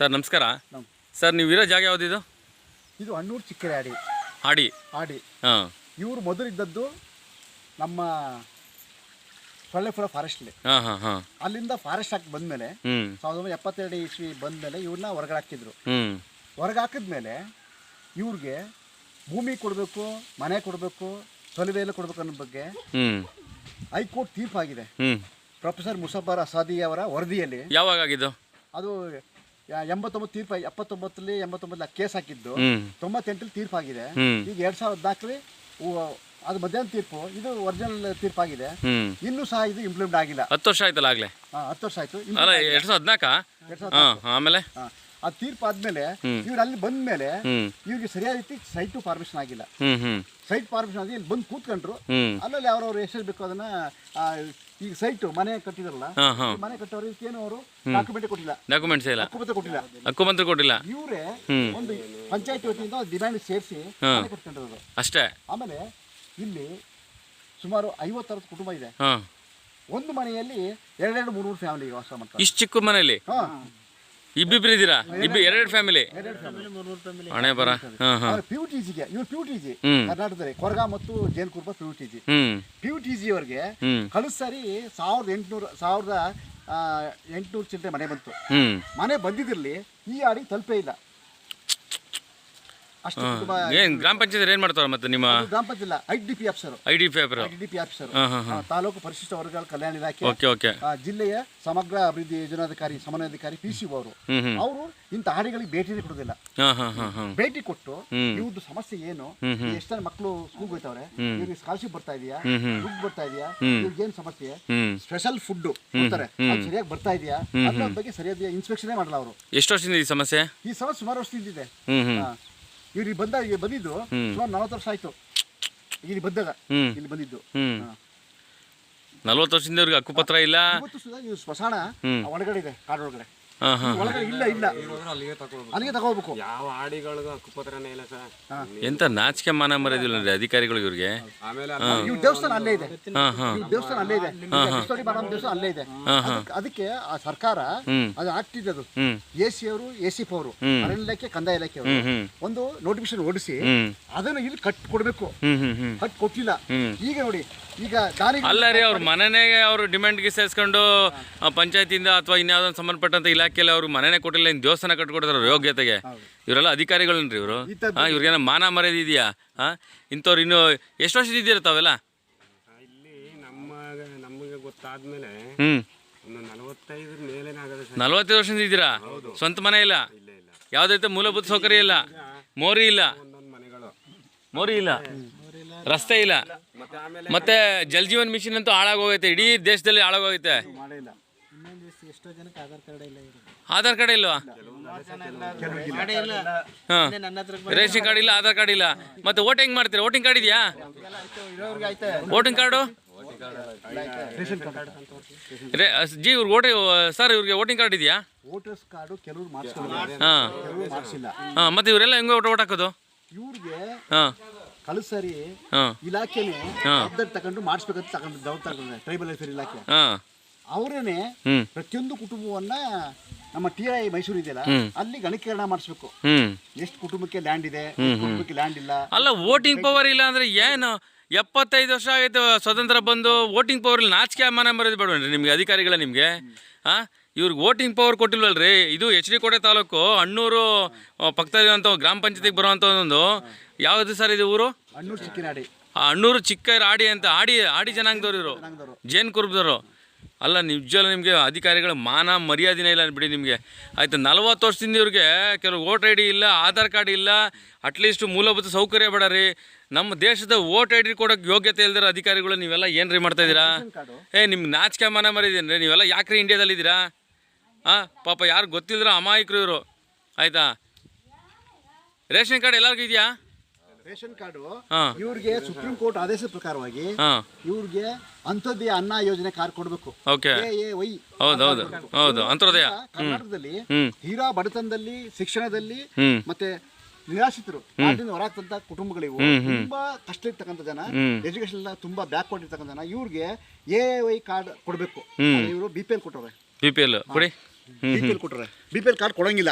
Sir ನಮಸ್ಕಾರ. ನಮ್- sir ನೀವು ಇರೋ ಜಾಗ ಯಾವುದಿದು ಇದು? ಹಣ್ಣೂರು ಚಿಕ್ಕರೆ ಆಡಿ ಹಾಡಿ. ಆಡಿ ಹಾಂ. ಇವರು ಮೊದಲಿದ್ದದ್ದು ನಮ್ಮ ಸೊಳ್ಳೆಪುರ ಫಾರೆಸ್ಟ್ಲಿ ಹಾಂ ಹಾಂ ಹಾಂ. ಅಲ್ಲಿಂದ ಫಾರೆಸ್ಟ್ ಹಾಕಿ ಬಂದಮೇಲೆ ಹ್ಞೂ ಸಾವಿರದ ಒಂಬೈನೂರ ಎಪ್ಪತ್ತೆರಡು ಇಸ್ವಿ ಬಂದಮೇಲೆ ಇವ್ರನ್ನ ಹೊರಗಡೆ ಹಾಕಿದ್ರು ಹ್ಞೂ ಹೊರಗೆ ಹಾಕಿದ್ಮೇಲೆ ಇವ್ರಿಗೆ ಭೂಮಿ ಕೊಡಬೇಕು ಮನೆ ಕೊಡಬೇಕು ಸೌಲಭ್ಯ ಎಲ್ಲ ಕೊಡಬೇಕು ಅನ್ನೋ ಬಗ್ಗೆ ಹ್ಞೂ ಹೈಕೋರ್ಟ್ ತೀರ್ಪಾಗಿದೆ. ಹ್ಞೂ ಪ್ರೊಫೆಸರ್ ಮುಸಫರ್ ಅಸಾದಿ ಅವರ ವರದಿಯಲ್ಲಿ. ಯಾವಾಗ ಆಗಿದ್ದು? ಅದು ಎಂಬತ್ತೊಂಬತ್ತು ತೀರ್ಪು ಎಪ್ಪತ್ತೊಂಬತ್ತರಲ್ಲಿ ಎಂಬತ್ತೊಂಬತ್ತಲ್ಲಿ ಕೇಸ್ ಹಾಕಿದ್ದು. ತೊಂಬತ್ತೆಂಟಲ್ಲಿ ತೀರ್ಪಾಗಿದೆ ಈಗ ಎರಡ್ ಸಾವಿರದ ಹದಿನಾಲ್ಕರಲ್ಲಿ ಅದು ಮಧ್ಯಾಹ್ನ ತೀರ್ಪು ಇದು ಒರಿಜಿನಲ್ ತೀರ್ಪಾಗಿದೆ ಆಗಿದೆ. ಇನ್ನೂ ಸಹ ಇದು ಇಂಪ್ಲಿಮೆಂಟ್ ಆಗಿಲ್ಲ. ಹತ್ತು ವರ್ಷ ಆಯ್ತಲ್ಲ ಆಗಲೇ? ಹತ್ತು ವರ್ಷ ಆಯ್ತು. ಎರಡು ಸಾವಿರದ ಹದಿನಾಲ್ಕ ಆಮೇಲೆ. ಆ ತೀರ್ಪು ಆದ್ಮೇಲೆ. ಇವ್ರು ಅಲ್ಲಿ ಬಂದ ಮೇಲೆ ಇವ್ರಿಗೆ ಸರಿಯಾದ ರೀತಿ ಸೈಟು ಫಾರ್ಮೇಷನ್ ಆಗಿಲ್ಲ ಸೈಟ್ ಫಾರ್ಮೇಷನ್ ಆಗಿ ಇಲ್ಲಿ ಬಂದು ಕೂತ್ಕೊಂಡ್ರು. ಅಲ್ಲಲ್ಲಿ ಅವ್ರವ್ರು ಎಷ್ಟು ಬೇಕು ಅದನ್ನ ಆ, ಈಗ ಸೈಟ್ ಮನೆ ಕಟ್ಟಿದ್ರಲ್ಲ ಹಾಂ ಹಾಂ. ಮನೆ ಕಟ್ಟೋರು ಏನು ಅವರು ಡಾಕ್ಯುಮೆಂಟ್ ಕೊಟ್ಟಿಲ್ಲ. ಡಾಕ್ಯುಮೆಂಟ್ಸ್ ಇಲ್ಲ. ಹಕ್ಕುಪತ್ರ ಕೊಟ್ಟಿಲ್ಲ. ಹಕ್ಕುಪತ್ರ ಕೊಟ್ಟಿಲ್ಲ. ಇವರೇ ಒಂದು ಪಂಚಾಯತ್ ವತಿಯಿಂದ ಡಿಮ್ಯಾಂಡ್ ಸೇರಿಸಿ. ಮನೆ ಕಟ್ಕೊಂಡಿರೋದು. ಅಷ್ಟೇ. ಆಮೇಲೆ ಇಲ್ಲಿ ಸುಮಾರು ಐವತ್ತರದ ಕುಟುಂಬ ಇದೆ. ಒಂದು ಮನೆಯಲ್ಲಿ ಎರಡೆರಡು ಮೂರು ಮೂರು ಫ್ಯಾಮಿಲಿ ವಾಸ ಮಾಡ್ತಾರೆ. ಇಷ್ಟು ಚಿಕ್ಕ ಮನೆಯಲ್ಲಿ? ಹಾ. ಇಬ್ಬಿಬ್ರು ಇದ್ದೀರಾ? ಇಬ್ಬ ಎರಡೆರಡು ಫ್ಯಾಮಿಲಿ ಹಣೆ ಬರ. ಹಾಂ ಹಾಂ. ಪಿ ಯು ಟಿ ಜಿಗೆ ಇವ್ರು ಪಿ ಯು ಟಿ ಜಿ ಹ್ಮ್. ಕರ್ನಾಟಕದಲ್ಲಿ ಕೊರಗ ಮತ್ತು Jen Kurba P U T G ಹ್ಞೂ ಪಿ ಯು ಟಿ ಜಿ ಅವ್ರಿಗೆ ಹ್ಞೂ ಕಳೆದ ಸಾರಿ ಸಾವಿರದ ಎಂಟುನೂರು ಸಾವಿರದ ಎಂಟುನೂರು ಚಿಲ್ಲರೆ ಮನೆ ಬಂತು. ಹ್ಞೂ ಮನೆ ಬಂದಿದ್ರಲ್ಲಿ ಈ ಆಡಿ ತಲುಪೇ ಇಲ್ಲ. ಅಷ್ಟು ಕುಟುಂಬ ಏನು ಗ್ರಾಮ ಪಂಚಾಯತ್ ಏನು ಮಾಡ್ತಾರೆ ಮತ್ತೆ ನಿಮ್ಮ ಗ್ರಾಮ ಪಂಚಾಯತ್ ಇಲ್ಲ I D P officer I D paper I D P officer ಹಾಂ ಹಾಂ ಹಾಂ. ತಾಲೂಕು ಪರಿಶಿಷ್ಟ ವರ್ಗಗಳ ಕಲ್ಯಾಣ ಇಲಾಖೆ. ಓಕೆ ಜಿಲ್ಲೆಯ ಸಮಗ್ರ ಅಭಿವೃದ್ಧಿ ಯೋಜನಾಧಿಕಾರಿ ಸಮನ್ವಯಾಧಿಕಾರಿ ಪಿ ಸಿ ಅವರು. ಅವರು ಇಂಥ ಹಾಡಿಗಳಿಗೆ ಭೇಟಿನೇ ಕೊಡೋದಿಲ್ಲ ಭೇಟಿ ಕೊಟ್ಟು. ಇವ್ರದ್ದು ಸಮಸ್ಯೆ ಏನು? ಎಷ್ಟನ ಮಕ್ಕಳು ಸ್ಕೂಲ್ ಹೋಗ್ತಾವ್ರೆ ಹ್ಮ್. ಇವ್ರಿಗೆ ಸ್ಕಾಲರ್ಶಿಪ್ ಬರ್ತಾ ಇದೆಯಾ. ದುಡ್ಡು ಬರ್ತಾ ಇದೆಯಾ. ಇವ್ರಿಗೆ ಏನು ಸಮಸ್ಯೆ? ಸ್ಪೆಷಲ್ ಫುಡ್ ಕೊಡ್ತಾರೆ. ಸರಿಯಾಗಿ ಬರ್ತಾ ಇದೆಯಾ? ಅದ್ರ ಬಗ್ಗೆ ಸರಿಯಾದ ಇನ್ಸ್ಪೆಕ್ಷನ್ ಮಾಡಲ್ಲ ಅವರು. ಎಷ್ಟು ವರ್ಷದಿಂದ ಈ ಸಮಸ್ಯೆ? ಈ ಸಮಸ್ಯೆ ಸುಮಾರು ವರ್ಷದಿಂದ ಇದೆ. ಇವ್ರಿಗೆ ಬಂದ ಇಲ್ಲಿ ಬಂದಿದ್ದು ಸುಮಾರು ನಲವತ್ತು ವರ್ಷ ಆಯ್ತು. ಇಲ್ಲಿ ಬಂದಾಗ ಇಲ್ಲಿ ಬಂದಿದ್ದು. ನಲ್ವತ್ತು ವರ್ಷದಿಂದ ಇವ್ರಿಗೆ ಹಕ್ಕುಪತ್ರ ಇಲ್ಲ. ಇವತ್ತು ಸುಧಾ ಇವ್ರು ಸ್ಮಶಾನ ಒಳಗಡೆ ಇದೆ ಕಾಡೊಳಗಡೆ. ಒಳಗಡೆ ಇಲ್ಲ ಇಲ್ಲ. ಅಲ್ಲಿಗೆ ತಗೊಳ್ಬೇಕು ಅಲ್ಲಿಗೆ ತಗೋಬೇಕು. ಯಾವ ಆಡಿಗಳಿಗೂ ಹಕ್ಕುಪತ್ರನೇ ಇಲ್ಲ ಸರ್. ಎಂತ ನಾಚಿಕೆ ಮಾನ ಮರದಿಲ್ಲ ರೀ ಅಧಿಕಾರಿಗಳು ಇವ್ರಿಗೆ? ಆಮೇಲೆ ಇವ್ ದೇವಸ್ಥಾನ ಅಲ್ಲೇ ಇದೆ. ದೇವಸ್ಥಾನ ಅಲ್ಲೇ ಇದೆ. ಹಿಸ್ಟೋರಿ ಮಾಡೋ ದೇವಸ್ಥಾನ ಅಲ್ಲೇ ಇದೆ. ಅದಕ್ಕೆ- ಅದಕ್ಕೆ ಆ ಸರ್ಕಾರ. ಅದು ಆಗ್ತಿದೆ ಅದು. ಎ ಸಿ ಅವರು ಎ ಸಿ ಅವರು. ಅರಣ್ಯ ಇಲಾಖೆ ಕಂದಾಯ ಇಲಾಖೆ ಅವರು ಒಂದು ನೋಟಿಫಿಕೇಶನ್ ಓಡಿಸಿ ಅದನ್ನ ಇಲ್ಲಿ ಕಟ್ ಕೊಡ್ಬೇಕು. ಕಟ್ ಕೊಟ್ಟಿಲ್ಲ. ಈಗ ನೋಡಿ ಈಗ ದಾರಿ ಅಲ್ಲ ರೀ ಅವ್ರ ಮನೆಗೆ ಅವರು ಡಿಮ್ಯಾಂಡ್ಗೆ ಸೇರಿಸ್ಕೊಂಡು ಪಂಚಾಯತಿಯಿಂದ ಅಥವಾ ಇನ್ಯಾವುದೋ ಸಂಬಂಧಪಟ್ಟಂತ ಇಲಾಖೆಯಲ್ಲಿ ಅವ್ರು ಮನೆನೇ ಕೊಟ್ಟಿಲ್ಲ ಇನ್ನು ದೇವಸ್ಥಾನ ಕಟ್ಕೊಡ್ತಾರೆ ಯೋಗ್ಯತೆಗೆ. ಇವರೆಲ್ಲ ಅಧಿಕಾರಿಗಳನ್ರಿ ಇವರು. ಹಾಂ ಇವ್ರಿಗೇನೋ ಮಾನ ಮರ್ಯಾದೆ ಇದೆಯಾ? ಹಾಂ ಇಂಥವ್ರು ಇನ್ನು ಎಷ್ಟು ವರ್ಷದ ಇದ್ದೀರ ತಾವೆಲ್ಲ? ಇಲ್ಲಿ ನಮ್ಮ ನಮಗೆ ಗೊತ್ತಾದ್ಮೇಲೆ ಹ್ಞೂ ನಲವತ್ತೈದು ವರ್ಷದಿಂದ ಇದ್ದೀರಾ? ಸ್ವಂತ ಮನೆ ಇಲ್ಲ? ಯಾವುದೇ ರೀತಿ ಮೂಲಭೂತ ಸೌಕರ್ಯ ಇಲ್ಲ? ಮೋರಿ ಇಲ್ಲ? ಮೋರಿ ಇಲ್ಲ? ರಸ್ತೆ ಇಲ್ಲ? ಮತ್ತೆ ಜಲ್ ಜೀವನ್ ಮಿಷನ್ ಅಂತೂ ಹಾಳಾಗೋಗೈತೆ. ಇಡೀ ದೇಶದಲ್ಲಿ ಹಾಳಾಗೋಗೈತೆ. ಮಾಡೇ ಇಲ್ಲ ಆಧಾರ್ ಕಾರ್ಡ್ ಇಲ್ವಾ? ಹಾಂ. ರೇಷನ್ ಕಾರ್ಡ್ ಇಲ್ಲ ಆಧಾರ್ ಕಾರ್ಡ್ ಇಲ್ಲ. ಮತ್ತೆ ವೋಟ್ ಹೆಂಗ್ ಮಾಡ್ತೀರಾ? ವೋಟಿಂಗ್ ಕಾರ್ಡ್ ಇದೆಯಾ? ವೋಟಿಂಗ್ ಕಾರ್ಡು ಕಾರ್ಡ್ ರೇ ಜಿ ಇವ್ರಿಗೆ ವೋಟ್ ಸರ್ ಇವ್ರಿಗೆ ವೋಟಿಂಗ್ ಕಾರ್ಡ್ ಇದೆಯಾ? ವೋಟರ್ಸ್ ಕಾರ್ಡು ಕೆಲವರು ಮಾಡಿಸ್ಕೊಂಡು ಹಾಂ. ಕೆಲವರು ಮಾಡಿಸಿಲ್ಲ. ಹಾಂ ಮತ್ತೆ ಇವರೆಲ್ಲ ಹೆಂಗೆ ವೋಟ್ ವೋಟ್ ಹಾಕೋದು? ಇವ್ರಿಗೆ ಹಾಂ. ಕಳೆದ ಸಾರಿ ಹಾಂ. ಇಲಾಖೆನೆ ಹಾ. ಜವಾಬ್ದಾರಿ ತಗೊಂಡು ಮಾಡಿಸ್ಬೇಕಂತ ತಗೊಂಡು ತಗೊಂಡ್ರೆ ಟ್ರೈಬಲ್ ವೆಲ್ಫೇರ್ ಇಲಾಖೆ. ಹಾಂ. ಅವರೇನೆ ಪ್ರತಿಯೊಂದು ಕುಟುಂಬವನ್ನ ನಮ್ಮ ಟಿ ಐ ಮೈಸೂರು ಇದೆಯಲ್ಲ ಅಲ್ಲಿ ಗಣಕೀಕರಣ ಮಾಡಿಸ್ಬೇಕು. ಎಷ್ಟು ಕುಟುಂಬಕ್ಕೆ ಲ್ಯಾಂಡ್ ಇದೆ ಕುಟುಂಬಕ್ಕೆ ಲ್ಯಾಂಡ್ ಇಲ್ಲ. ಅಲ್ಲ ವೋಟಿಂಗ್ ಪವರ್ ಇಲ್ಲ ಅಂದ್ರೆ ಏನು? ಎಪ್ಪತ್ತೈದು ವರ್ಷ ಆಗೈತೆ ಸ್ವತಂತ್ರ ಬಂದು ವೋಟಿಂಗ್ ಪವರ್ ಇಲ್ಲ. ನಾಚಿಕೆ ಅಮ್ಮನ ಬರೋದು ಬೇಡವೇನ್ರಿ ನಿಮಗೆ ಅಧಿಕಾರಿಗಳ ನಿಮಗೆ? ಹಾಂ ಇವ್ರಿಗೆ ವೋಟಿಂಗ್ ಪವರ್ ಕೊಟ್ಟಿಲ್ವಲ್ರಿ? ಇದು ಎಚ್ ಡಿ ಕೋಟೆ ತಾಲೂಕು ಅಣ್ಣೂರು ಪಕ್ಕದಲ್ಲಿರುವಂಥ ಗ್ರಾಮ ಪಂಚಾಯತಿಗೆ ಬರುವಂಥ ಒಂದು ಯಾವುದು ಸರ್ ಇದು ಊರು? ಅಣ್ಣೂರು ಚಿಕ್ಕನಾಡಿ. ಆ ಅಣ್ಣೂರು ಚಿಕ್ಕ ಆಡಿ ಅಂತ ಆಡಿ ಆಡಿ ಜನಾಂಗದವ್ರು ಇವರು. ಜೇನ್ ಕುರುಬದವರು. ಅಲ್ಲ ನಿಜವಲ್ಲ ನಿಮಗೆ ಅಧಿಕಾರಿಗಳ ಮಾನ ಮರ್ಯಾದೆನೇ ಇಲ್ಲ ಬಿಡಿ ನಿಮಗೆ. ಆಯಿತು, ನಲ್ವತ್ತು ವರ್ಷದಿಂದ ಇವ್ರಿಗೆ ಕೆಲವು ವೋಟ್ ಐ ಡಿ ಇಲ್ಲ, ಆಧಾರ್ ಕಾರ್ಡ್ ಇಲ್ಲ ಅಟ್ಲೀಸ್ಟ್ ಮೂಲಭೂತ ಸೌಕರ್ಯ ಬೇಡ ನಮ್ಮ ದೇಶದ ವೋಟ್ ಐ ಡಿ ಕೊಡೋಕ್ಕೆ ಯೋಗ್ಯತೆ ಇಲ್ದಿರೋ ಅಧಿಕಾರಿಗಳು ನೀವೆಲ್ಲ ಏನು ರೀ ಮಾಡ್ತಾ ಇದ್ದೀರಾ? ಏ ನಿಮ್ಗೆ ನಾಚಿಕೆ ಮಾನ ಮರಿದೀನಿ ರೀ, ನೀವೆಲ್ಲ ಯಾಕ್ರಿ ಇಂಡಿಯಾದಲ್ಲಿದ್ದೀರಾ ಹಾಂ ಪಾಪ ಯಾರು ಗೊತ್ತಿಲ್ಲದ್ರ ಅಮಾಯಕರು ಇವರು. ಆಯಿತಾ? ರೇಷನ್ ಕಾರ್ಡ್ ಎಲ್ಲರಿಗೂ ಇದೆಯಾ? ರೇಷನ್ ಕಾರ್ಡ್ ಇವ್ರಿಗೆ ಸುಪ್ರೀಂ ಕೋರ್ಟ್ ಆದೇಶದ ಪ್ರಕಾರವಾಗಿ ಇವ್ರಿಗೆ ಅಂತೋದಯ ಅನ್ನ ಯೋಜನೆ ಕಾರ್ಡ್ ಕೊಡ್ಬೇಕು. ಹೌದು ಕರ್ನಾಟಕದಲ್ಲಿ ಹೀರಾ ಬಡತನದಲ್ಲಿ ಶಿಕ್ಷಣದಲ್ಲಿ ಮತ್ತೆ ನಿರಾಶ್ರಿತರು ನಾಡಿನ ಹೊರಾಗ್ತಂತ ಕುಟುಂಬಗಳಿವು ತುಂಬಾ ಕಷ್ಟ ಇರ್ತಕ್ಕಂಥ ಜನ ಎಜುಕೇಶನ್ ಎಲ್ಲ ತುಂಬಾ ಬ್ಯಾಕ್ ಇರ್ತಕ್ಕಂಥ ಜನ ಇವ್ರಿಗೆ ಎ ವೈ ಕಾರ್ಡ್ ಕೊಡಬೇಕು. ಇವರು ಬಿ ಪಿ ಎಲ್ ಕೊಟ್ಟವ್ರೆ. ಬಿ ಪಿ ಎಲ್ ಕೊಡಿ. ಬಿ ಪಿ ಎಲ್ ಕೊಟ್ರೆ. ಬಿ ಪಿ ಎಲ್ ಕಾರ್ಡ್ ಕೊಡಂಗಿಲ್ಲ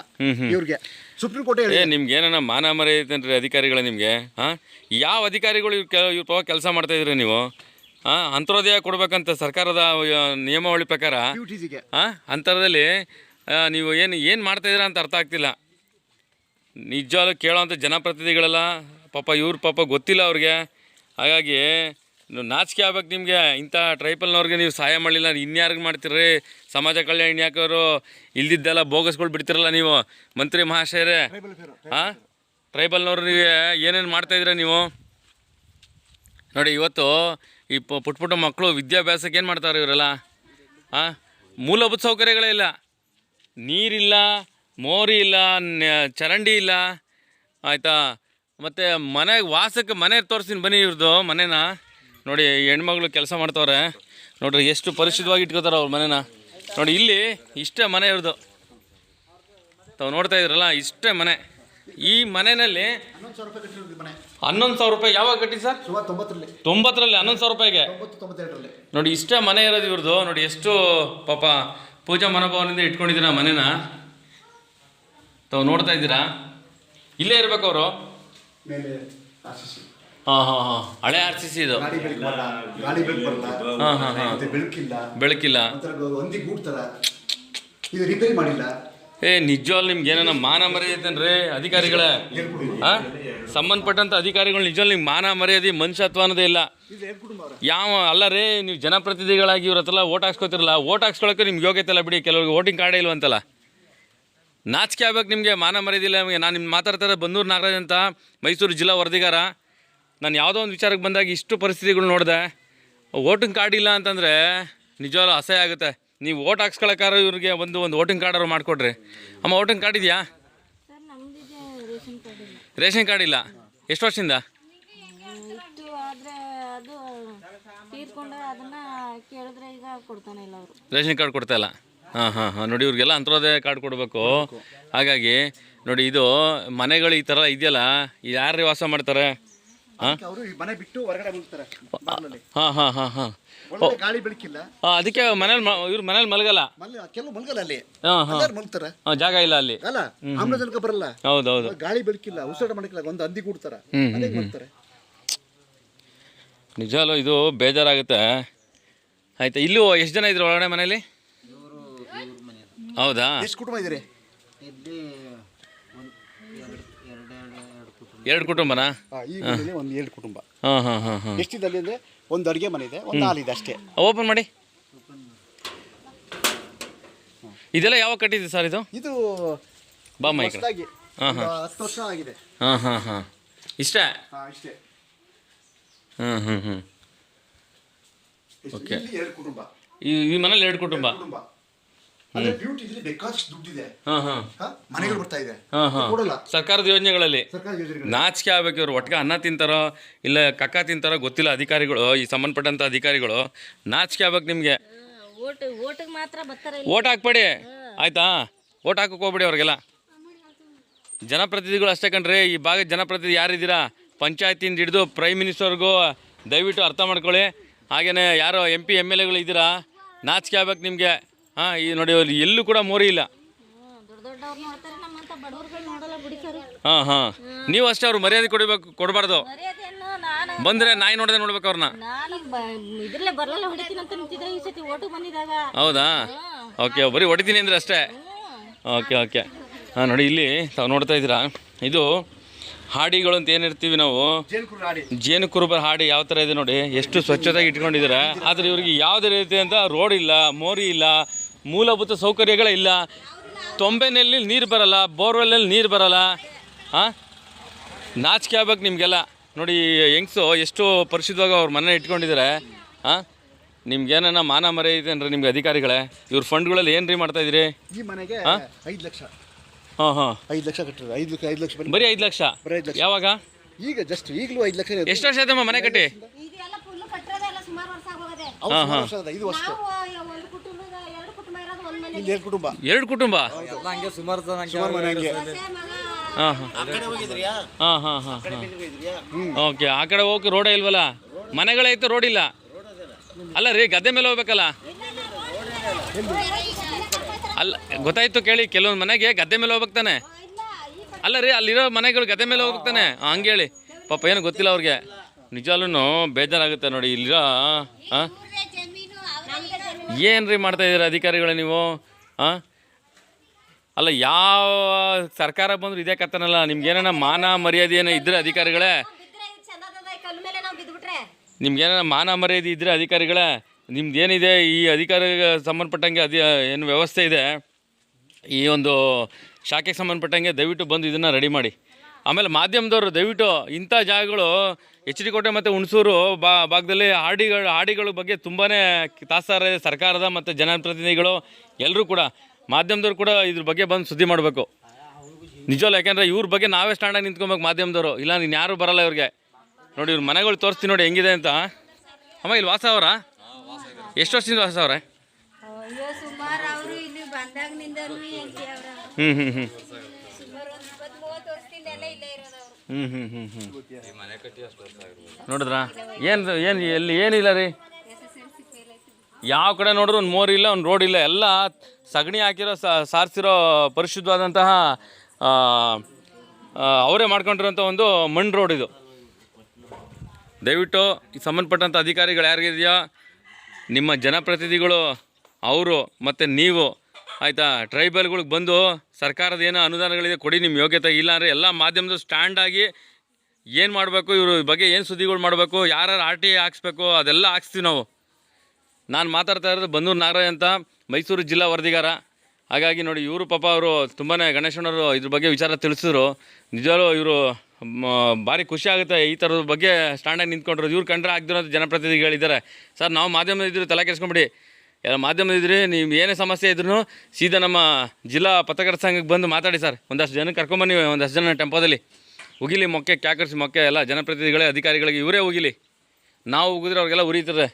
ಇವ್ರಿಗೆ. ಸುಪ್ರೀಂ ಕೋರ್ಟ್ ಏ ನಿಮ್ಗೆ ಏನನ್ನ ಮಾನ ಮರ್ಯಾದೆ ಐತೇನ್ರಿ ಅಧಿಕಾರಿಗಳ ನಿಮಗೆ? ಹಾಂ? ಯಾವ ಅಧಿಕಾರಿಗಳು ಇವ್ರು ಕೆಲಸ ಮಾಡ್ತಾ ಇದ್ರಿ ನೀವು? ಹಾಂ ಅಂತರೋದಯ ಕೊಡ್ಬೇಕಂತ ಸರ್ಕಾರದ ನಿಯಮಾವಳಿ ಪ್ರಕಾರ ಅಂತರದಲ್ಲಿ ಹಾಂ ಅಂಥದ್ರಲ್ಲಿ ಆ, ನೀವು ಏನು ಏನು ಮಾಡ್ತಾಯಿದ್ದೀರಾ ಅಂತ ಅರ್ಥ ಆಗ್ತಿಲ್ಲ. ನಿಜವಾಗ್ಲೂ ಕೇಳೋವಂಥ ಜನಪ್ರತಿನಿಧಿಗಳೆಲ್ಲ. ಪಾಪ ಇವ್ರ ಪಾಪ ಗೊತ್ತಿಲ್ಲ ಅವ್ರಿಗೆ. ಹಾಗಾಗಿ ನಾಚಿಕೆ ಆಗ್ಬೇಕು ನಿಮಗೆ. ಇಂಥ ಟ್ರೈಬಲ್ನವ್ರಿಗೆ ನೀವು ಸಹಾಯ ಮಾಡಲಿಲ್ಲ ಇನ್ಯಾರಿಗೆ ಮಾಡ್ತೀರಿ? ಸಮಾಜ ಕಲ್ಯಾಣ ಇನ್ಯಾಕವರು ಇಲ್ದಿದ್ದೆಲ್ಲ ಬೋಗಸ್ಗಳು ಬಿಡ್ತಿರಲ್ಲ ನೀವು? ಮಂತ್ರಿ ಮಹಾಶಯರೇ. ಹಾಂ? ಟ್ರೈಬಲ್ನವ್ರು ನೀವು ಏನೇನು ಮಾಡ್ತಾಯಿದ್ರೆ ನೀವು? ನೋಡಿ ಇವತ್ತು ಈ ಪುಟ್ಟ ಪುಟ್ಟ ಮಕ್ಕಳು ವಿದ್ಯಾಭ್ಯಾಸಕ್ಕೆ ಏನು ಮಾಡ್ತಾರೆ ಇವರೆಲ್ಲ? ಹಾಂ? ಮೂಲಭೂತ ಸೌಕರ್ಯಗಳೇ ಇಲ್ಲ. ನೀರಿಲ್ಲ ಮೋರಿ ಇಲ್ಲ ಚರಂಡಿ ಇಲ್ಲ. ಆಯಿತಾ? ಮತ್ತು ಮನೆಗೆ ವಾಸಕ್ಕೆ ಮನೆ ತೋರಿಸ್ತೀನಿ ಬನ್ನಿ ಇವ್ರದ್ದು ಮನೇನ. ನೋಡಿ, ಹೆಣ್ಮಗಳು ಕೆಲಸ ಮಾಡ್ತವ್ರೆ. ನೋಡ್ರಿ, ಎಷ್ಟು ಪರಿಶುದ್ಧವಾಗಿ ಇಟ್ಕೋತಾರೆ ಅವ್ರ ಮನೇನ. ನೋಡಿ, ಇಲ್ಲಿ ಇಷ್ಟೇ ಮನೆ ಇರೋದು ತಾವು ನೋಡ್ತಾ ಇದ್ರಲ್ಲ, ಇಷ್ಟೇ ಮನೆ. ಈ ಮನೆಯಲ್ಲಿ ಹನ್ನೊಂದು ಸಾವಿರ ರೂಪಾಯಿ ಯಾವಾಗ ಕಟ್ಟಿ ಸರ್? ತೊಂಬತ್ತರಲ್ಲಿ, ಹನ್ನೊಂದು ಸಾವಿರ ರೂಪಾಯಿಗೆ. ನೋಡಿ, ಇಷ್ಟೇ ಮನೆ ಇರೋದು ಇವ್ರದ್ದು ನೋಡಿ, ಎಷ್ಟು ಪಾಪ ಪೂಜಾ ಮನೋಭಾವನೆಯಿಂದ ಇಟ್ಕೊಂಡಿದ್ದೀರಾ ಮನೇನ. ತಾವು ನೋಡ್ತಾ ಇದ್ದೀರಾ? ಇಲ್ಲೇ ಇರ್ಬೇಕು ಅವರು. ಹಾಂ ಹಾಂ ಹಾಂ. ಹಳೆ ಆರ್ ಸಿ ಸಿ ಇದು. ಗಾಡಿ ಬೆಳಕು ಬರಲ್ಲ ಗಾಡಿ ಬೆಳಕು ಬರಲ್ಲ ಹಾಂ ಹಾಂ ಹಾಂ. ಮತ್ತೆ ಬೆಳಕಿಲ್ಲ. ಬೆಳಕಿಲ್ಲ. ಒಂಥರ ಒಂದಿ ಗೂಡ್ತಾರ. ಇದು ರಿಪೇರಿ ಮಾಡಿಲ್ಲ. ಏ ನಿಜವಾಗ್ಲು ನಿಮ್ಗೆ ಏನಾನ ಮಾನ ಮರ್ಯಾದೆ ಅಧಿಕಾರಿಗಳೇ. ಆ? ಸಂಬಂಧಪಟ್ಟಂಥ ಅಧಿಕಾರಿಗಳು ನಿಜವಾಗ್ಲು ನಿಮ್ಗೆ ಮಾನ ಮರ್ಯಾದೆ ಮನುಷ್ಯತ್ವ ಅನ್ನೋದೇ ಇಲ್ಲ. ಯಾವ ಅಲ್ಲ ರೀ ನೀವು ಜನಪ್ರತಿನಿಧಿಗಳಾಗಿ ಇವ್ರ ಹತ್ರ ಓಟ್ ಹಾಕ್ಸ್ಕೊತಿರಲ್ಲ ಓಟ್ ಹಾಕ್ಸ್ಕೊಳಕ್ಕೆ ನಿಮ್ಗೆ ಯೋಗ್ಯತೆ ಇಲ್ಲ ಬಿಡಿ. ಕೆಲವ್ರಿಗೆ ವೋಟಿಂಗ್ ಕಾರ್ಡೇ ಇಲ್ವಂತಲ್ಲ ನಾಚಿಕೆ ಆಗ್ಬೇಕು ನಿಮಗೆ ಮಾನ ಮರ್ಯಾದಿಲ್ಲ ನಿಮಗೆ. ನಾನು ನಿಮ್ಮ ಮಾತಾಡ್ತಾರೆ ಬಂದೂರು ನಾಗರಾಜ್ ಅಂತ ಮೈಸೂರು ಜಿಲ್ಲಾ ವರದಿಗಾರ ನಾನು ಯಾವುದೋ ಒಂದು ವಿಚಾರಕ್ಕೆ ಬಂದಾಗ ಇಷ್ಟು ಪರಿಸ್ಥಿತಿಗಳು ನೋಡಿದೆ ವೋಟಿಂಗ್ ಕಾರ್ಡ್ ಇಲ್ಲ ಅಂತಂದರೆ ನಿಜವಾಗ್ಲೂ ಅಸಹ್ಯ ಆಗುತ್ತೆ. ನೀವು ಓಟ್ ಹಾಕ್ಸ್ಕೊಳಕ್ಕಾರ ಇವ್ರಿಗೆ ಒಂದು ಒಂದು ವೋಟಿಂಗ್ ಕಾರ್ಡಾರು ಮಾಡಿಕೊಡ್ರಿ. ಅಮ್ಮ ವೋಟಿಂಗ್ ಕಾರ್ಡ್ ಇದೆಯಾ? ರೇಷನ್ ಕಾರ್ಡ್ ಇಲ್ಲ. ಕಾರ್ಡ್ ಎಷ್ಟು ವರ್ಷದಿಂದ? ಅವರು. ರೇಷನ್ ಕಾರ್ಡ್ ಕೊಡ್ತಾ ಇಲ್ಲ? ಹಾಂ ಹಾಂ ಹಾಂ. ನೋಡಿ ಇವ್ರಿಗೆಲ್ಲ ಅಂತ್ಯೋದಯ ಕಾರ್ಡ್ ಕೊಡಬೇಕು. ಹಾಗಾಗಿ ನೋಡಿ ಇದು ಮನೆಗಳು ಈ ಥರ ಇದೆಯಲ್ಲ ಯಾರು ವಾಸ ಮಾಡ್ತಾರೆ? ಅವರು ಮನೆ ಬಿಟ್ಟು ಹೊರಗಡೆ ಬೀಳ್ತಾರೆ ಬಾಗ್ಲಲ್ಲಿ. ಹಾಂ ಹಾಂ ಹಾಂ ಹಾಂ. ಒಳಗಡೆ ಗಾಳಿ ಬೆಳಕಿಲ್ಲ. ಹಾಂ ಅದಕ್ಕೆ ಮನೇಲಿ ಇವ್ರು ಮನೇಲಿ ಮಲಗಲ್ಲ. ಮಲ್ಲಿ ಕೆಲವು ಮಲ್ಗಲ್ಲ ಅಲ್ಲಿ. ಹಾಂ ಹಾಂ. ಎಲ್ಲರೂ ಜಾಗ ಇಲ್ಲ ಅಲ್ಲಿ. ಅಲ್ಲ ಆಮ್ಲಜನಕ ಬರಲ್ಲ. ಹೌದು ಹೌದು. ಗಾಳಿ ಬೆಳಕಿಲ್ಲ ಉಸಿರಾಟ ಮಾಡಕ್ಕಿಲ್ಲ ಒಂದು ಹಂದಿ ಕೂಡ್ತಾರ. ಮಾಡ್ತಾರೆ. ಇದು ಬೇಜಾರಾಗುತ್ತೆ. ಆಯ್ತಾ ಇಲ್ಲೂ ಎಷ್ಟು ಜನ ಇದ್ರು ಒಳಗಡೆ ಮನೇಲಿ? ಹೌದಾ? ಎಷ್ಟು ಕುಟುಂಬ ಇದ್ದೀರಿ? ಇಲ್ಲಿ ಎರಡು ಎರಡು ಕುಟುಂಬ ಕುಟುಂಬನಾ? ಆ, ಈ ಮನೆಯಲ್ಲಿ ಒಂದು ಎರಡು ಕುಟುಂಬ. ಹಾಂ ಹಾಂ ಹಾಂ ಹಾಂ. ಎಷ್ಟಿದೆ ಅಲ್ಲಿ ಅಂದ್ರೆ ಒಂದು ಅಡುಗೆ ಮನೆ ಇದೆ ಒಂದು ಹಾಲಿದೆ ಅಷ್ಟೇ. ಓಪನ್ ಮಾಡಿ. ಇದೆಲ್ಲ ಯಾವಾಗ ಕಟ್ಟಿದೆ ಸರ್ ಇದು? ಇದು ಬಾಮ್ಮ ಈ ಕಡೆ. ಹೊಸದಾಗಿ ಹಾಂ ಒಂದು ಹತ್ತು ವರ್ಷ ಆಗಿದೆ. ಹಾಂ ಹಾಂ ಹಾಂ. ಇಷ್ಟೇ? ಹಾ ಇಷ್ಟೇ. ಹ್ಮ್ ಹ್ಮ್ ಎಷ್ಟು? ಇಲ್ಲಿ ಎರಡು ಕುಟುಂಬ. ಈ ಈ ಮನೇಲಿ ಎರಡು ಕುಟುಂಬ? ಕುಟುಂಬ. ಬ್ಯೂಟಿ ಇದ್ರೆ ಬೇಕಾದಷ್ಟು ದುಡ್ಡಿದೆ. ಹಾಂ ಹಾಂ. ಹಾ? ಮನೆಗಳು ಬರ್ತಾ ಇದೆ. ಕೊಡಲ್ಲ. ಸರ್ಕಾರದ ಯೋಜನೆಗಳಲ್ಲಿ. ನಾಚಿಕೆ ಆಗ್ಬೇಕು ಇವ್ರು. ಒಟ್ಟಿಗೆ ಅನ್ನ ತಿಂತಾರೋ ಇಲ್ಲ ಕಕ್ಕ ತಿಂತಾರೋ ಗೊತ್ತಿಲ್ಲ ಅಧಿಕಾರಿಗಳು ಈ ಸಂಬಂಧಪಟ್ಟಂತ ಅಧಿಕಾರಿಗಳು. ನಾಚಿಕೆ ಆಗ್ಬೇಕು ನಿಮಗೆ. ಓಟ್ ಹಾಕ್ಬೇಡಿ. ಆಯ್ತಾ? ಓಟ್ ಹಾಕಕ್ಕೆ ಹೋಗ್ಬೇಡಿ ಅವ್ರಿಗೆಲ್ಲ. ಜನಪ್ರತಿನಿಧಿಗಳು ಅಷ್ಟೇ ಕಣ್ರಿ. ಈ ಭಾಗದ ಜನಪ್ರತಿನಿಧಿ ಯಾರಿದ್ದೀರಾ? ಪಂಚಾಯತಿಯಿಂದ ಹಿಡಿದು ಪ್ರೈಮ್ ಮಿನಿಸ್ಟರ್ಗೂ ದಯವಿಟ್ಟು ಅರ್ಥ ಮಾಡ್ಕೊಳ್ಳಿ. ಹಾಗೆಯೇ ಯಾರೋ ಎಂ ಪಿ ಎಂ ಎಲ್ ಎಗಳು ಇದ್ದೀರಾ? ನಾಚಿಕೆ ಆಗ್ಬೇಕು ನಿಮಗೆ. ಹಾಂ, ಈ ನೋಡಿ ಎಲ್ಲೂ ಕೂಡ ಮೋರಿ ಇಲ್ಲ. ಹಾ, ಹಾಂ. ನೀವು ಅಷ್ಟೇ ಅವ್ರು ಮರ್ಯಾದೆ ಕೊಡಬೇಕು, ಕೊಡಬಾರ್ದು. ಬಂದ್ರೆ ನಾಯಿ ನೋಡದೆ ನೋಡ್ಬೇಕು ಅವ್ರನ್ನ. ಹೌದಾ? ಓಕೆ, ಬರೀ ಹೊಡಿತೀನಿ ಅಂದ್ರೆ ಅಷ್ಟೇ. Okay okay. ಹಾಂ, ನೋಡಿ, ಇಲ್ಲಿ ತಾವು ನೋಡ್ತಾ ಇದ್ದೀರಾ? ಇದು ಹಾಡಿಗಳು ಅಂತ ಏನಿರ್ತೀವಿ ನಾವು? ಜೇನು ಕುರುಬರ ಹಾಡಿ ಯಾವ ಥರ ಇದೆ ನೋಡಿ. ಎಷ್ಟು ಸ್ವಚ್ಛತೆಯಾಗಿ ಇಟ್ಕೊಂಡಿದ್ದಾರೆ. ಆದರೆ ಇವ್ರಿಗೆ ಯಾವುದೇ ರೀತಿ ಅಂತ ರೋಡ್ ಇಲ್ಲ, ಮೋರಿ ಇಲ್ಲ ಮೂಲಭೂತ ಸೌಕರ್ಯಗಳೇ ಇಲ್ಲ. ತೊಂಬೆನಲ್ಲಿ ನೀರು ಬರಲ್ಲ ಬೋರ್ವೆಲ್ನಲ್ಲಿ ನೀರು ಬರಲ್ಲ. ಹಾಂ ನಾಚಿಕೆ ಆಗ್ಬೇಕು ನಿಮಗೆಲ್ಲ. ನೋಡಿ ಹೆಂಗ್ಸು ಎಷ್ಟು ಪರಿಶುದ್ಧವಾಗಿ ಅವ್ರ ಮನೆ ಇಟ್ಕೊಂಡಿದ್ದಾರೆ ಹಾಂ ನಿಮ್ಗೇನ ಮಾನ ಮರೆ ಇದೆ ಅಂದ್ರೆ ನಿಮ್ಗೆ ಅಧಿಕಾರಿಗಳೇ? ಇವ್ರ ಫಂಡ್ಗಳಲ್ಲಿ ಏನು ರೀ ಮಾಡ್ತಾ ಇದ್ರಿ ಈ ಮನೆಗೆ ಐದು ಲಕ್ಷ. ಹಾಂ ಹಾಂ. ಐದು ಲಕ್ಷ ಕಟ್ಟಿದ್ರು ಐದು ಲಕ್ಷ ಐದು ಲಕ್ಷ ಬಂದು ಬರೀ ಐದು ಲಕ್ಷ? ಯಾವಾಗ? ಈಗ ಜಸ್ಟ್ ಈಗಲೂ ಐದು ಲಕ್ಷ. ಎಷ್ಟು ವರ್ಷ ಆಯ್ತಮ್ಮ ಮನೆ ಕಟ್ಟಿ? ಹಾಂ ಫುಲ್ ಇಲ್ಲಿ ಎರಡು ಕುಟುಂಬ. ಎರಡು ಕುಟುಂಬ? ಎಲ್ಲ ಹಂಗೆ ಸುಮಾರು ಜನ ಹಂಗೆ ಸುಮಾರು ಮನೆ ಹಂಗೆ. ಸೊಸೆ, ಮಗ ಹಾಂ ಹಾಂ. ಹಾಂ ಹಾಂ ಓಕೆ ಆ ಕಡೆ ಹೋಗಿ ರೋಡೇ ಇಲ್ವಲ್ಲ? ಮನೆಗಳೈತೆ ರೋಡ್ ಇಲ್ಲ? ಅಲ್ಲ ರೀ ಗದ್ದೆ ಮೇಲೆ ಹೋಗ್ಬೇಕಲ್ಲ? ಅಲ್ಲ ಗೊತ್ತಾಯ್ತು ಕೇಳಿ ಕೆಲವೊಂದು ಮನೆಗೆ ಗದ್ದೆ ಮೇಲೆ ಹೋಗ್ತಾನೆ ಅಲ್ಲ ರೀ ಅಲ್ಲಿರೋ ಮನೆಗಳು ಗದ್ದೆ ಮೇಲೆ ಹೋಗ್ತಾನೆ ಹಂಗೆ ಹೇಳಿ. ಪಾಪ ಏನು ಗೊತ್ತಿಲ್ಲ ಅವ್ರಿಗೆ. ನಿಜಾಲೂ ಬೇಜಾರಾಗುತ್ತೆ ನೋಡಿ ಇಲ್ಲಿರೋ ಹಾಂ ಏನು ರೀ ಮಾಡ್ತಾ ಇದ್ದೀರಾ ಅಧಿಕಾರಿಗಳು ನೀವು? ಹಾಂ ಅಲ್ಲ, ಯಾವ ಸರ್ಕಾರ ಬಂದರೂ ಇದೇ ಕತ್ತನಲ್ಲ ನಿಮ್ಗೆ ಏನಾರ ಮಾನ ಮರ್ಯಾದೆ ಏನೋ ಇದ್ರೆ ಅಧಿಕಾರಿಗಳೇ? ನಿಮ್ಗೇನ ಮಾನ ಮರ್ಯಾದೆ ಇದ್ರೆ ಅಧಿಕಾರಿಗಳೇ? ನಿಮ್ದು ಏನಿದೆ ಈ ಅಧಿಕಾರಿಗೆ ಸಂಬಂಧಪಟ್ಟಂಗೆ ಅದ ಏನು ವ್ಯವಸ್ಥೆ ಇದೆ? ಈ ಒಂದು ಶಾಖೆಗೆ ಸಂಬಂಧಪಟ್ಟಂಗೆ ದಯವಿಟ್ಟು ಬಂದು ಇದನ್ನು ರೆಡಿ ಮಾಡಿ. ಆಮೇಲೆ ಮಾಧ್ಯಮದವರು ದಯವಿಟ್ಟು ಇಂಥ ಜಾಗಗಳು ಎಚ್ ಡಿ ಕೋಟೆ ಮತ್ತು ಹುಣಸೂರು ಬಾ ಭಾಗದಲ್ಲಿ ಹಾಡಿಗಳು ಹಾಡಿಗಳ ಬಗ್ಗೆ ತುಂಬಾ ತಾಸಾರ ಇದೆ ಸರ್ಕಾರದ ಮತ್ತು ಜನಪ್ರತಿನಿಧಿಗಳು ಎಲ್ಲರೂ ಕೂಡ ಮಾಧ್ಯಮದವ್ರು ಕೂಡ ಇದ್ರ ಬಗ್ಗೆ ಬಂದು ಸುದ್ದಿ ಮಾಡಬೇಕು. ನಿಜವಲ್ಲ ಯಾಕೆಂದರೆ ಇವ್ರ ಬಗ್ಗೆ ನಾವೇ ಸ್ಟ್ಯಾಂಡಾಗಿ ನಿಂತ್ಕೊಬೇಕು ಮಾಧ್ಯಮದವರು. ಇಲ್ಲ ನೀನು ಯಾರೂ ಬರಲ್ಲ ಇವ್ರಿಗೆ. ನೋಡಿ ಇವ್ರ ಮನೆಗಳು ತೋರಿಸ್ತೀನಿ ನೋಡಿ ಹೆಂಗಿದೆ ಅಂತ. ಅಮ್ಮ ಇಲ್ಲಿ ವಾಸ ಅವರ? ಎಷ್ಟು ವರ್ಷದಿಂದ ವಾಸ ಅವ್ರ? ಹ್ಞೂ ಹ್ಞೂ ಹ್ಞೂ ಸುಮಾರು ಒಂದು ಇಪ್ಪತ್ತು ಮೂವತ್ತು ವರ್ಷದಿಂದ ಎಲ್ಲ ಇಲ್ಲೇ ಇರೋದು ಅವರು ಹ್ಞೂ ಹ್ಞೂ ಹ್ಞೂ ಹ್ಞೂ ನೋಡಿದ್ರಾ? ಏನು ಏನು, ಎಲ್ಲಿ, ಏನಿಲ್ಲ ರೀ? ಯಾವ ಕಡೆ ನೋಡಿದ್ರು ಒಂದು ಮೋರ್ ಇಲ್ಲ ಒಂದು ರೋಡ್ ಇಲ್ಲ. ಎಲ್ಲ ಸಗಣಿ ಹಾಕಿರೋ ಸಾರಿಸಿರೋ ಪರಿಶುದ್ಧವಾದಂತಹ ಅವರೇ ಮಾಡ್ಕೊಂಡಿರೋಂಥ ಒಂದು ಮಣ್ಣು ರೋಡ್ ಇದು. ದಯವಿಟ್ಟು ಸಂಬಂಧಪಟ್ಟಂಥ ಅಧಿಕಾರಿಗಳು ಯಾರಿಗಿದೆಯೋ, ನಿಮ್ಮ ಜನಪ್ರತಿನಿಧಿಗಳು, ಅವರು ಮತ್ತು ನೀವು ಆಯಿತಾ ಟ್ರೈಬಲ್ಗಳಿಗೆ ಬಂದು ಸರ್ಕಾರದ ಏನೋ ಅನುದಾನಗಳಿದೆ, ಕೊಡಿ ನಿಮ್ಮ ಯೋಗ್ಯತೆ, ಇಲ್ಲ ಅಂದರೆ ಎಲ್ಲ ಮಾಧ್ಯಮದ ಸ್ಟ್ಯಾಂಡಾಗಿ ಏನು ಮಾಡಬೇಕು, ಇವ್ರ ಬಗ್ಗೆ ಏನು ಸುದ್ದಿಗಳು ಮಾಡಬೇಕು ಯಾರು ಆರ್ ಟಿ ಹಾಕ್ಸ್ಬೇಕು, ಅದೆಲ್ಲ ಹಾಕ್ಸ್ತೀವಿ ನಾವು. ನಾನು ಮಾತಾಡ್ತಾ ಇರೋದು ಬಂದೂರು ನಾಗರಾಜ್ ಅಂತ, ಮೈಸೂರು ಜಿಲ್ಲಾ ವರದಿಗಾರ. ಹಾಗಾಗಿ ನೋಡಿ, ಇವರು ಪಾಪ ಅವರು ತುಂಬಾ ಗಣೇಶನವರು ಇದ್ರ ಬಗ್ಗೆ ವಿಚಾರ ತಿಳಿಸಿದ್ರು. ನಿಜವಾಗ್ಲೂ ಇವರು ಭಾರಿ ಖುಷಿ ಆಗುತ್ತೆ ಈ ಥರದ ಬಗ್ಗೆ ಸ್ಟ್ಯಾಂಡಾಗಿ ನಿಂತ್ಕೊಂಡ್ರು ಇವ್ರು ಕಂಡ್ರೆ ಆಗ್ದಿರೋ ಜನಪ್ರತಿನಿಧಿಗಳಿದ್ದಾರೆ. ಸರ್, ನಾವು ಮಾಧ್ಯಮದ ಇದ್ರು ತಲೆ ಕೆಡಿಸ್ಕೊಂಬಿಡಿ. ಎಲ್ಲ ಮಾಧ್ಯಮದಿದ್ರಿ ನೀವು ಏನೇ ಸಮಸ್ಯೆ ಇದ್ರೂ ಸೀದಾ ನಮ್ಮ ಜಿಲ್ಲಾ ಪತ್ರಕರ್ತ ಸಂಘಕ್ಕೆ ಬಂದು ಮಾತಾಡಿ ಸರ್. ಒಂದಷ್ಟು ಜನ ಕರ್ಕೊಂಬನ್ನಿ, ಒಂದಷ್ಟು ಜನ ಟೆಂಪೋದಲ್ಲಿ. ಉಗಿಲಿ, ಮೊಕ್ಕೆ, ಕ್ಯಾಕರ್ಸಿ ಮೊಕ್ಕೆ ಎಲ್ಲ ಜನಪ್ರತಿನಿಧಿಗಳೇ, ಅಧಿಕಾರಿಗಳಿಗೆ ಇವರೇ ಉಗಿಲಿ. ನಾವು ಉಗಿದ್ರೆ ಅವ್ರಿಗೆಲ್ಲ ಉರಿತದೆ.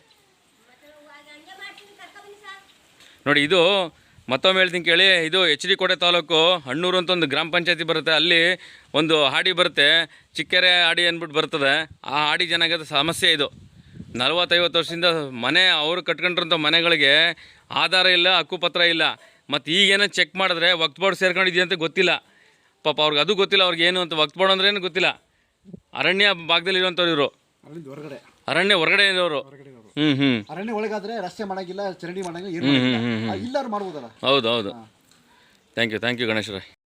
ನೋಡಿ, ಇದು ಮತ್ತೊಮ್ಮೆ ಹೇಳ್ತೀನಿ ಕೇಳಿ, ಇದು ಎಚ್ ಡಿ ಕೋಟೆ ತಾಲೂಕು ಹಣ್ಣೂರು ಅಂತ ಒಂದು ಗ್ರಾಮ ಪಂಚಾಯತಿ ಬರುತ್ತೆ. ಅಲ್ಲಿ ಒಂದು ಹಾಡಿ ಬರುತ್ತೆ. ಚಿಕ್ಕೆರೆ ಹಾಡಿ ಅಂದ್ಬಿಟ್ಟು ಬರ್ತದೆ. ಆ ಹಾಡಿ ಜನಾಂಗದ ಸಮಸ್ಯೆ ಇದು. ನಲವತ್ತೈವತ್ತು ವರ್ಷದಿಂದ ಮನೆ ಅವರು ಕಟ್ಕೊಂಡಿರೋಂಥ ಮನೆಗಳಿಗೆ ಆಧಾರ ಇಲ್ಲ ಹಕ್ಕುಪತ್ರ ಇಲ್ಲ. ಮತ್ತು ಈಗೇನೋ ಚೆಕ್ ಮಾಡಿದ್ರೆ ವಕ್ತ್ ಬೋರ್ಡ್ ಸೇರ್ಕೊಂಡಿದ್ಯಾ ಅಂತ ಗೊತ್ತಿಲ್ಲ. ಪಾಪ ಅವ್ರಿಗೆ ಅದು ಗೊತ್ತಿಲ್ಲ ಅವ್ರಿಗೆ ಏನು ಅಂತ ವಕ್ತ್ ಬೋರ್ಡ್ ಅಂದ್ರೆ ಏನು ಗೊತ್ತಿಲ್ಲ. ಅರಣ್ಯ ಭಾಗದಲ್ಲಿ ಇರುವಂಥವ್ರು ಇವರು. ಹೊರಗಡೆ. ಅರಣ್ಯ ಹೊರಗಡೆ ಇರೋರು. ಹ್ಞೂ ಹ್ಞೂ ಅರಣ್ಯ ಒಳಗಾದ್ರೆ ರಸ್ತೆ ಮಾಡಂಗಿಲ್ಲ ಚರಂಡಿ ಮಾಡಂಗಿಲ್ಲ ಹ್ಞೂ ಹ್ಞೂ ಹ್ಞೂ ಹ್ಞೂ ಮಾಡ್ಬೋದಲ್ಲ. ಹೌದು ಹೌದು. Thank you thank you Ganeshwara